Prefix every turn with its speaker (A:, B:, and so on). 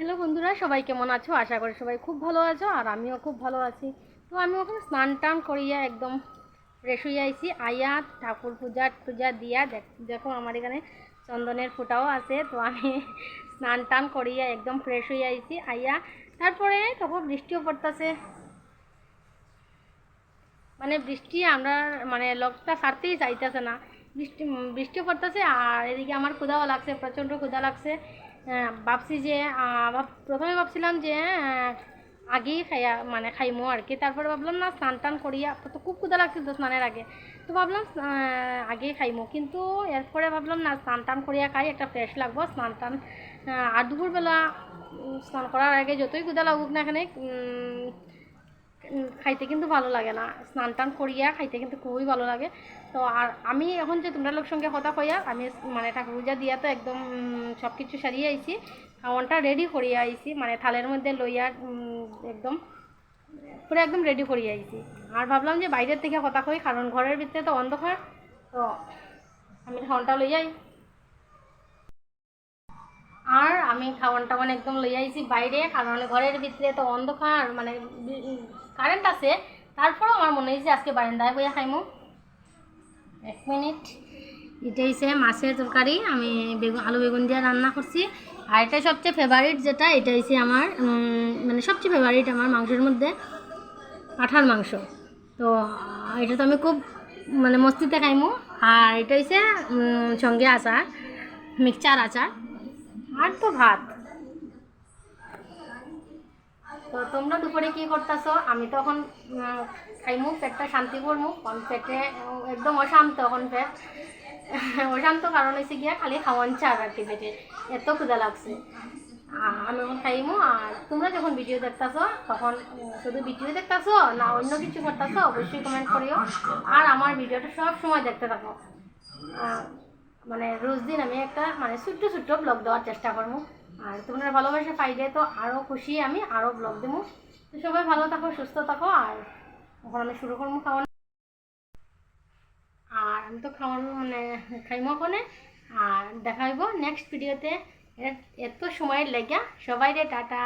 A: Hello বন্ধুরা, সবাই কেমন আছো? আশা করি সবাই খুব ভালো আছো আর আমিও খুব ভালো আছি। তো আমি ওখানে স্নান টান করিয়া একদম ফ্রেশ হয়ে আইছি। আইয়া ঠাকুর পূজা টুজা দিয়া দেখ- আমার এখানে চন্দনের ফোঁটাও আছে। তো আমি স্নান টান করিয়া একদম ফ্রেশ হয়ে আইছি। আইয়া তারপরে তখন বৃষ্টিও পড়তেছে। মানে বৃষ্টি আমরা মানে লোকটা ছাড়তেই চাইতেছে না। বৃষ্টি উম, বৃষ্টিও পড়তেছে আর এদিকে আমার ক্ষুধাও লাগছে প্রচণ্ড ক্ষুধা লাগছে। ভাবছি যে প্রথমে ভাবছিলাম যে আগেই খাইয়া মানে খাইমো আর কি। তারপরে ভাবলাম না স্নান টান করিয়া তো খুব ক্ষুধা লাগছিল তো স্নানের আগে। তো ভাবলাম আগেই খাইমো। কিন্তু এরপরে ভাবলাম না স্নান টান করিয়া খাই একটা ফ্রেশ লাগবো স্নান টান। আর দুপুরবেলা স্নান করার আগে যতই ক্ষুধা লাগুক না এখানে খাইতে কিন্তু ভালো লাগে না। স্নান টান করিয়া খাইতে কিন্তু খুবই ভালো লাগে। তো আর আমি এখন যে তোমরা লোক সঙ্গে কথা কইয়া, আমি মানে ঠাকুর পূজা দিয়া তো একদম সব কিছু সারিয়ে আইছি। খাওয়ানটা রেডি করিয়া আইছি। মানে থালের মধ্যে লইয়া একদম, পুরো একদম রেডি করিয়া আইছি। আর ভাবলাম যে বাইরের থেকে কথা কই, কারণ ঘরের ভিতরে তো অন্ধকার। তো আমি খাওয়ানটা লইয়াই আর আমি খাওয়ান টাওয়ান একদম লই আইছি বাইরে, কারণ ঘরের ভিতরে তো অন্ধকার মানে কারেন্ট আছে। তারপরেও আমার মনে হয়েছে আজকে বারান্দায় বইয়া খাইমু। এক মিনিট। এটা হচ্ছে মাছের তরকারি, আমি বেগুন আলু বেগুন দিয়ে রান্না করছি। আর এটা সবচেয়ে ফেভারিট যেটা, এটা হচ্ছে আমার মানে সবচেয়ে ফেভারিট আমার মাংসের মধ্যে পাঠার মাংস। তো, এটা তো আমি খুব মানে মস্তিতে খাইমু। আর এটা হচ্ছে সঙ্গে আচার, মিক্সচার আচার। আর তো ভাত। তো তোমরা দুপুরে কি করতেছো? আমি তখন খাইমু, পেটটা শান্তি করমু। কারণ পেটে একদম অশান্ত এখন পেট। অশান্ত কারণ হয়েছে গিয়া খালি খাওয়ান চার আর কি পেটে। এত ক্ষুদা লাগছে। আমি এখন খাইমু আর তোমরা যখন ভিডিও দেখতেছো, তখন শুধু ভিডিও দেখতেছো না অন্য কিছু করতেছো, অবশ্যই কমেন্ট করিও। আর আমার ভিডিওটা সব সময় দেখতে থাকো। মানে রোজ দিন আমি একটা মানে ছোট্ট ছোট্ট ব্লগ দেওয়ার চেষ্টা করব। আর তোমরা ভালোবাসা পাইলে তো আরও খুশি আমি আরও ব্লগ দেবো। তো সবাই ভালো থাকো, সুস্থ থাকো, আর এখন আমি শুরু করব খাওয়ানো। আর আমি তো খাওয়ানো মানে খাইমো ওখানে আর দেখা হইব নেক্সট ভিডিওতে এত সময়ের লেগে সবাই রে টাটা।